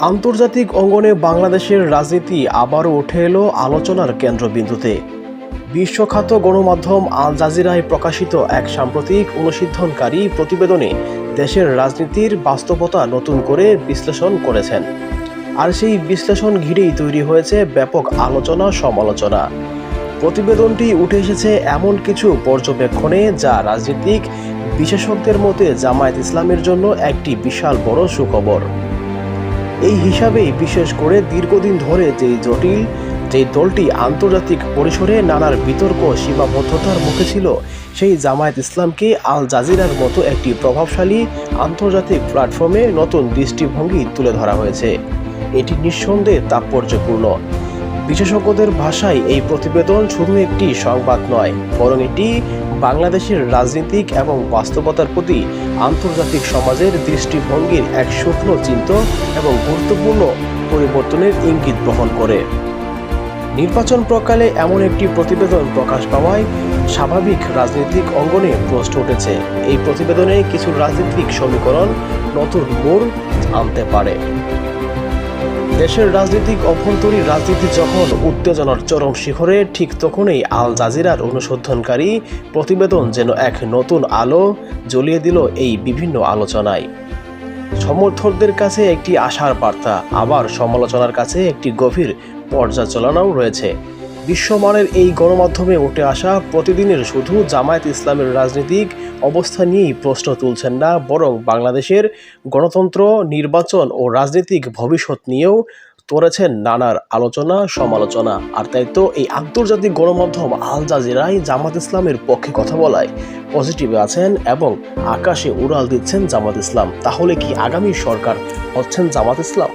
আন্তর্জাতিক অঙ্গনে বাংলাদেশের রাজনীতি আবারও উঠে এলো আলোচনার কেন্দ্রবিন্দুতে। বিশ্বখ্যাত গণমাধ্যম আল জাজিরায় প্রকাশিত এক সাম্প্রতিক অনুসিদ্ধনকারী প্রতিবেদনে দেশের রাজনীতির বাস্তবতা নতুন করে বিশ্লেষণ করেছেন। আর সেই বিশ্লেষণ ঘিরেই তৈরি হয়েছে ব্যাপক আলোচনা সমালোচনা। প্রতিবেদনটি উঠে এসেছে এমন কিছু পর্যবেক্ষণে যা রাজনীতিক বিশেষজ্ঞদের মতে জামায়াত ইসলামের জন্য একটি বিশাল বড় সুখবর। এই হিসাবেই বিশেষ করে দীর্ঘদিন ধরে যেই জটিল যে দলটি আন্তর্জাতিক পরিসরে নানার বিতর্ক সীমাবদ্ধতার মুখে ছিল, সেই জামায়াত ইসলামকে আল জাজিরার মতো একটি প্রভাবশালী আন্তর্জাতিক প্ল্যাটফর্মে নতুন দৃষ্টিভঙ্গি তুলে ধরা হয়েছে। এটি নিঃসন্দেহে তাৎপর্যপূর্ণ। বিশেষজ্ঞদের ভাষায় এই প্রতিবেদন শুধু একটি সংবাদ নয়, বরং এটি বাংলাদেশের রাজনীতিক এবং বাস্তবতার প্রতি আন্তর্জাতিক সমাজের দৃষ্টিভঙ্গির এক শুকনো চিন্ত এবং গুরুত্বপূর্ণ পরিবর্তনের ইঙ্গিত বহন করে। নির্বাচন প্রকালে এমন একটি প্রতিবেদন প্রকাশ পাওয়ায় স্বাভাবিক রাজনৈতিক অঙ্গনে প্রশ্ন উঠেছে। এই প্রতিবেদনে কিছু রাজনৈতিক সমীকরণ নতুন মোড় আনতে পারে। দেশের রাজনৈতিক অভ্যন্তরীণ রাজনীতি যখন উত্তেজনার চরম শিখরে, ঠিক তখনই আল জাজিরার অনুসন্ধানকারী প্রতিবেদন যেন এক নতুন আলো জ্বলিয়ে দিল এই বিভিন্ন আলোচনায়। সমর্থকদের কাছে একটি আশার বার্তা, আবার সমালোচনার কাছে একটি গভীর পর্যালোচনাও রয়েছে। বিশ্বমানের এই গণমাধ্যমে উঠে আসা প্রতিদিনের শুধু জামায়াত ইসলামের রাজনৈতিক অবস্থা নিয়েই প্রশ্ন তুলছেন না, বরং বাংলাদেশের গণতন্ত্র, নির্বাচন ও রাজনৈতিক ভবিষ্যৎ নিয়েও করেছেন নানার আলোচনা, সমালোচনা। আর তাই তো এই আন্তর্জাতিক গণমাধ্যম আল জাজিরায় জামাত ইসলামের পক্ষে কথা বলায়। পজিটিভে আছেন এবং আকাশে উড়াল দিচ্ছেন জামাত ইসলাম। তাহলে কি আগামী সরকার হচ্ছেন জামাত ইসলাম?